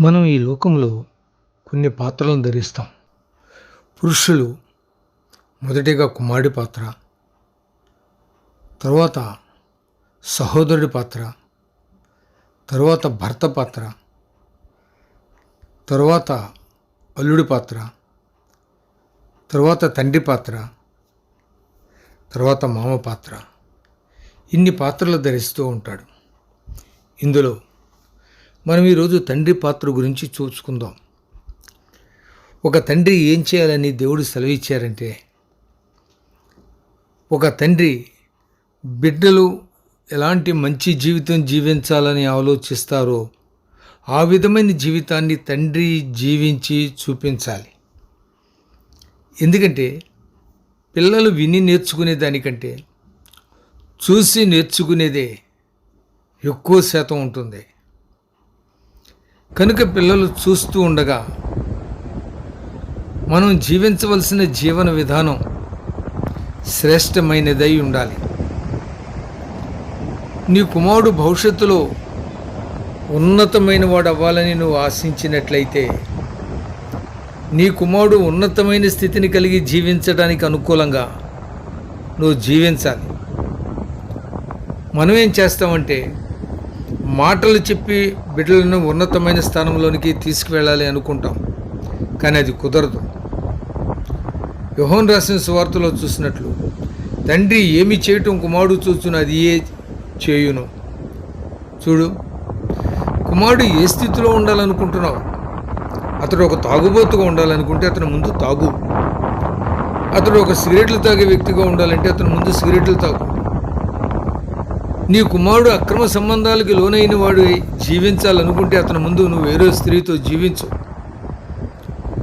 మనం ఈ లోకంలో కొన్ని పాత్రలను ధరిస్తాం. పురుషులు మొదటిగా కుమారుడి పాత్ర తర్వాత సహోదరుడి పాత్ర తర్వాత భర్త పాత్ర తర్వాత అల్లుడి పాత్ర తర్వాత తండ్రి పాత్ర తర్వాత మామ పాత్ర. ఇన్ని పాత్రలు ధరిస్తూ ఉంటాడు. ఇందులో మనం ఈరోజు తండ్రి పాత్ర గురించి చూసుకుందాం. ఒక తండ్రి ఏం చేయాలని దేవుడు సెలవిచ్చారంటే ఒక తండ్రి బిడ్డలు ఎలాంటి మంచి జీవితం జీవించాలని ఆలోచిస్తారో ఆ విధమైన జీవితాన్ని తండ్రి జీవించి చూపించాలి. ఎందుకంటే పిల్లలు విని నేర్చుకునే దానికంటే చూసి నేర్చుకునేదే ఎక్కువ శాతం ఉంటుంది. కనుక పిల్లలు చూస్తూ ఉండగా మనం జీవించవలసిన జీవన విధానం శ్రేష్టమైనదై ఉండాలి. నీ కుమారుడు భవిష్యత్తులో ఉన్నతమైన వాడు అవ్వాలని నువ్వు ఆశించినట్లయితే నీ కుమారుడు ఉన్నతమైన స్థితిని కలిగి జీవించడానికి అనుకూలంగా నువ్వు జీవించాలి. మనం ఏం చేస్తామంటే మాటలు చెప్పి బిడ్డలను ఉన్నతమైన స్థానంలోనికి తీసుకువెళ్ళాలి అనుకుంటాం. కానీ అది కుదరదు. యోహన్ రాసిన సువార్తలో చూసినట్లు తండ్రి ఏమి చేయటం కుమారుడు చూచును అది ఏ చేయును? చూడు కుమారుడు ఏ స్థితిలో ఉండాలనుకుంటున్నావు? అతడు ఒక తాగుబోతుగా ఉండాలనుకుంటే అతని ముందు తాగు. అతడు ఒక సిగరెట్లు తాగే వ్యక్తిగా ఉండాలంటే అతను ముందు సిగరెట్లు తాగు. నీ కుమారుడు అక్రమ సంబంధాలకు లోనైన వాడు జీవించాలనుకుంటే అతని ముందు నువ్వు వేరే స్త్రీతో జీవించు.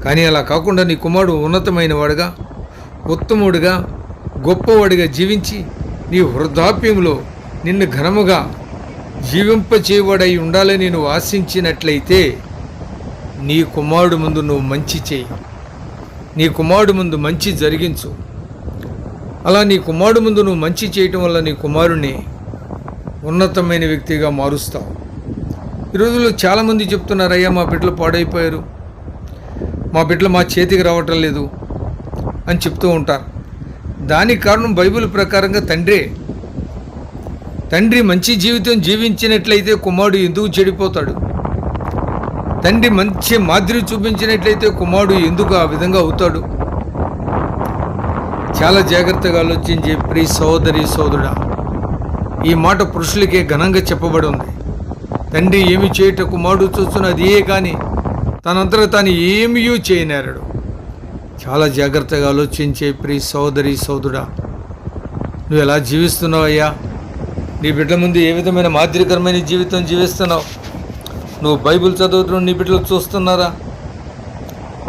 కానీ అలా కాకుండా నీ కుమారుడు ఉన్నతమైన వాడుగా ఉత్తముడిగా గొప్పవాడిగా జీవించి నీ వృద్ధాప్యంలో నిన్ను ఘనముగా జీవింపచేయవాడై ఉండాలని నేను ఆశించినట్లయితే నీ కుమారుడు ముందు నువ్వు మంచి చేయి. నీ కుమారుడు ముందు మంచి జరిగించు. అలా నీ కుమారుడు ముందు నువ్వు మంచి చేయటం వల్ల నీ కుమారుని ఉన్నతమైన వ్యక్తిగా మారుస్తావు. ఈ రోజుల్లో చాలామంది చెప్తున్నారయ్యా మా బిడ్డలు పాడైపోయారు. మా బిడ్డలు మా చేతికి రావటం లేదు. అని చెప్తూ ఉంటారు. దానికి కారణం బైబిల్ ప్రకారంగా తండ్రి. తండ్రి మంచి జీవితం జీవించినట్లయితే కుమారుడు ఎందుకు చెడిపోతాడు? తండ్రి మంచి మాదిరి చూపించినట్లయితే కుమారుడు ఎందుకు ఆ విధంగా అవుతాడు? చాలా జాగ్రత్తగా ఆలోచించి ప్రియ సోదరి సోదరుడా ఈ మాట పురుషులకే ఘనంగా చెప్పబడి ఉంది. తండ్రి ఏమి చేయట కుమారుడు చూస్తున్న అదే ఏ కానీ తనంతటా తాను ఏమీ చేయనేరడు. చాలా జాగ్రత్తగా ఆలోచించే ప్రీ సోదరి సోదరుడా. నువ్వు ఎలా జీవిస్తున్నావు అయ్యా? నీ బిడ్డ ముందు ఏ విధమైన మాదిరికరమైన జీవితం జీవిస్తున్నావు? నువ్వు బైబిల్ చదువుతున్న నీ బిడ్డలు చూస్తున్నారా?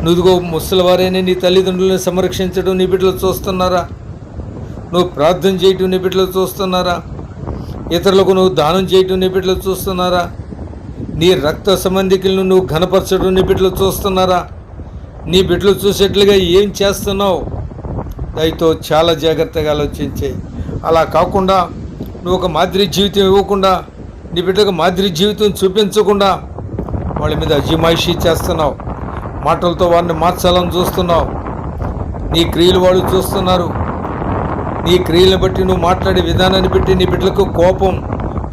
నువ్వుగో ముసలివారైనా నీ తల్లిదండ్రులను సంరక్షించడం నీ బిడ్డలు చూస్తున్నారా? నువ్వు ప్రార్థన చేయటం నీ బిడ్డలు చూస్తున్నారా? ఇతరులకు నువ్వు దానం చేయటం నీ బిడ్డలు చూస్తున్నారా? నీ రక్త సంబంధికులను నువ్వు ఘనపరచడం నీ బిడ్డలు చూస్తున్నారా? నీ బిడ్డలు చూసేట్లుగా ఏం చేస్తున్నావు? దయతో చాలా జాగ్రత్తగా ఆలోచించే. అలా కాకుండా నువ్వు ఒక మాదిరి జీవితం ఇవ్వకుండా నీ బిడ్డకు మాదిరి జీవితం చూపించకుండా వాళ్ళ మీద అజమాయిషీ చేస్తున్నావు. మాటలతో వారిని మార్చాలని చూస్తున్నావు. నీ క్రియలు వాళ్ళు చూస్తున్నారు. నీ క్రియలను బట్టి నువ్వు మాట్లాడే విధానాన్ని బట్టి నీ బిడ్డలకు కోపం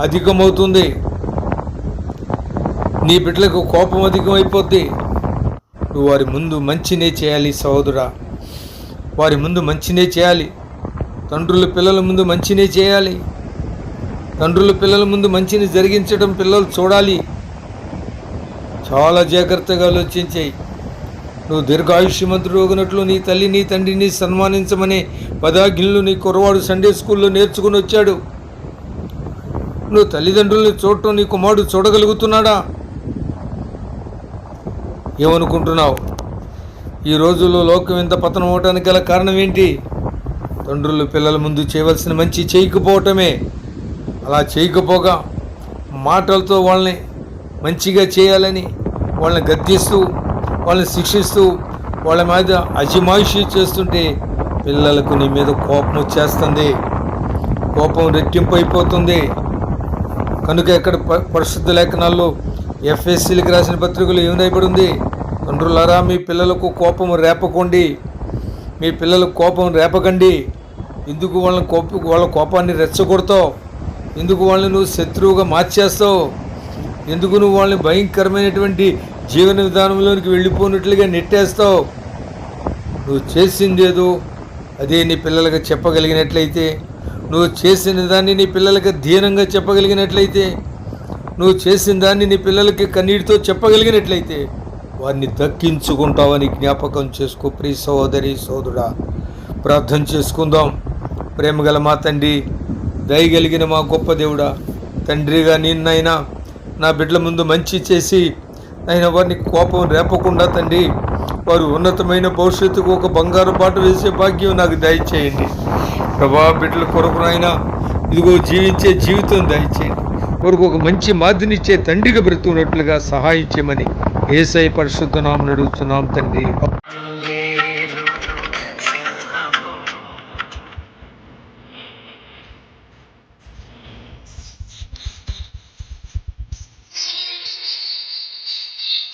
అధికమవుతుంది. నీ బిడ్డలకు కోపం అధికమైపోద్ది. నువ్వు వారి ముందు మంచినే చేయాలి సహోదరా. వారి ముందు మంచినే చేయాలి. తండ్రుల పిల్లల ముందు మంచినే చేయాలి. తండ్రుల పిల్లల ముందు మంచిని జరిగించడం పిల్లలు చూడాలి. చాలా జాగ్రత్తగా ఆలోచించాయి. నువ్వు దీర్ఘాయుష్యమంతుడు నీ తల్లి నీ తండ్రిని సన్మానించమనే పదాగిళ్ళు నీ కుర్రవాడు సండే స్కూల్లో నేర్చుకుని వచ్చాడు. నువ్వు తల్లిదండ్రుల్ని చూడటం నీ కుమారుడు చూడగలుగుతున్నాడా? ఏమనుకుంటున్నావు? ఈ రోజుల్లో లోకం ఇంత పతనం అవడానికి గల కారణం ఏంటి తండ్రులు పిల్లల ముందు చేయవలసిన మంచి చేయకపోవటమే. అలా చేయకపోగా మాటలతో వాళ్ళని మంచిగా చేయాలని వాళ్ళని గద్దిస్తూ వాళ్ళని శిక్షిస్తూ వాళ్ళ మీద అజమాయిషి చేస్తుంటే పిల్లలకు నీ మీద కోపం వచ్చేస్తుంది. కోపం రెట్టింపు అయిపోతుంది. కనుక ఇక్కడ పరిశుద్ధ లేఖనాల్లో ఎఫ్ఎస్సీలకు రాసిన పత్రికలు ఏమిదైపడి ఉంది తండ్రులారా మీ పిల్లలకు కోపం రేపకండి. మీ పిల్లలకు కోపం రేపకండి. ఎందుకు వాళ్ళని కోప వాళ్ళ కోపాన్ని రెచ్చగొడతావు? ఎందుకు వాళ్ళని నువ్వు శత్రువుగా మార్చేస్తావు? ఎందుకు నువ్వు వాళ్ళని భయంకరమైనటువంటి జీవన విధానంలోనికి వెళ్ళిపోయినట్లుగా నెట్టేస్తావు? నువ్వు చేసిందేదో అదే నీ పిల్లలకు చెప్పగలిగినట్లయితే. నువ్వు చేసిన దాన్ని నీ పిల్లలకి ధీనంగా చెప్పగలిగినట్లయితే. నువ్వు చేసిన దాన్ని నీ పిల్లలకి కన్నీటితో చెప్పగలిగినట్లయితే వారిని దక్కించుకుంటావని జ్ఞాపకం చేసుకో ప్రియ సహోదరి సోదరుడా. ప్రార్థన చేసుకుందాం. ప్రేమగల మా తండ్రి దయగలిగిన మా గొప్ప దేవుడా తండ్రిగా నిన్నైనా నా బిడ్డల ముందు మంచి చేసి ఆయన వారిని కోపం రేపకుండా తండ్రి వారు ఉన్నతమైన భవిష్యత్తుకు ఒక బంగారు బాట వేసే భాగ్యం నాకు దయచేయండి. ప్రభా బిడ్డల కొరకు నాయన ఇదిగో జీవించే జీవితం దయచేయండి. కొరకు ఒక మంచి మాదినిచ్చే తండ్రిగా బ్రతుకున్నట్లుగా సహాయం చేయమని ఏసై పరిశుద్ధ నామం అడుగుతున్నాం తండ్రి.